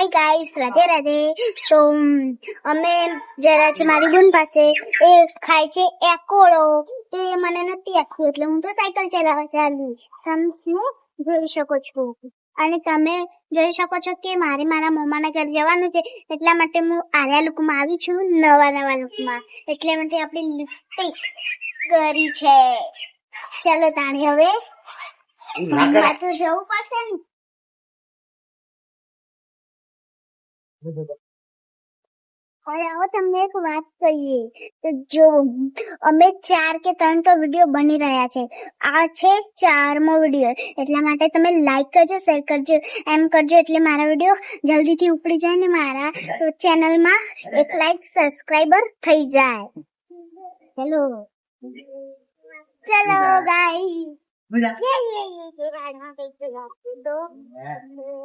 Hi guys Radhe Radhe. તો અમે જરા છે મારી બુન પાસે એ ખાય છે એકોડો તે મને નથી આપતું એટલે હું તો સાયકલ ચલાવવા ચાલી. તમે શું જોઈ શકો છો? અને તમે જોઈ શકો છો કે મારે મારા મમ્માના ઘરે જવાનું છે એટલા માટે હું આર્યા લુકમાં આવી છું નવા નવા લુકમાં એટલે માટે આપણી લિપસ્ટિક કરી છે. ચાલો તાણી હવે. તો જવું પડશે ને. હવે આવો તમને એક વાત કહીએ તો જો અમે ચાર કે ત્રણ તો વીડિયો બની રહ્યા છે આ છે ચારમો વીડિયો એટલા માટે તમે લાઈક કરજો શેર કરજો એમ કરજો એટલે મારા વીડિયો જલ્દીથી ઉપડી જાય ને મારા ચેનલમાં એક લાઈક સબસ્ક્રાઈબર થઈ જાય હેલો ચલો ગાઈ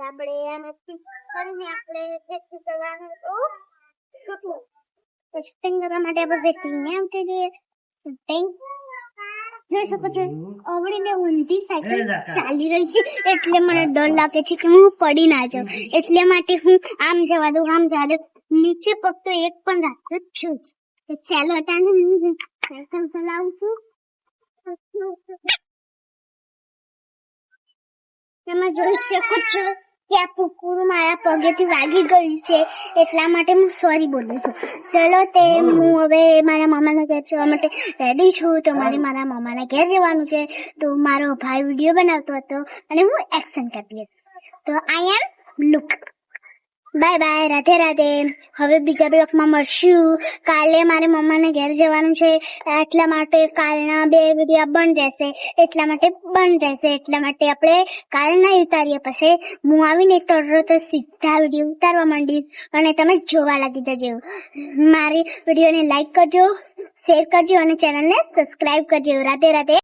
આપણે કરીને આપણે ટેસ્ટ કરવાનું હતું ટેસ્ટિંગ કરવા માટે આપણે વેટિંગ એમ કે જે ટેસ્ટિંગ જોઈ શકો છો મેં ઊંધી સાયકલ ચાલી રહી છે એટલે મને ડર લાગે છે કે હું પડી ના જાઉં. એટલે માટે હું આમ જવા દઉં આમ જવા દઉં. નીચે પગ તો એક પણ રાખતો જ છું જ. તો ચાલો અત્યારે સાયકલ ચલાવું છું. તમે જોઈ શકો છો. કે કુકુરું મારા પગેથી વાગી ગયું છે, એટલા માટે હું સોરી બોલું છું. ચલો તે હું હવે મારા મામાના ઘેર જવા માટે રેડી છું. તો મારે મારા મામાના ઘેર જવાનું છે. તો મારો ભાઈ વીડિયો બનાવતો હતો અને હું એક્શન કરતી હતી. તો I am look bye bye, Radhe Radhe. હવે બીજા બ્લોકમાં મળશું. કાલે મારે મમ્માને ઘેર જવાનું છે. એટલા માટે કાલના બે વિડીયા બંધ રહેશે. એટલા માટે બંધ રહેશે. એટલા માટે આપણે કાલ નહીં ઉતારીએ પછી હું આવીને તરત સીધા વીડિયો ઉતારવા માંડી અને તમે જોવા લાગી જજો. મારી વિડીયોને લાઈક કરજો શેર કરજો અને ચેનલને સબસ્ક્રાઇબ કરજો. રાધે રાધે.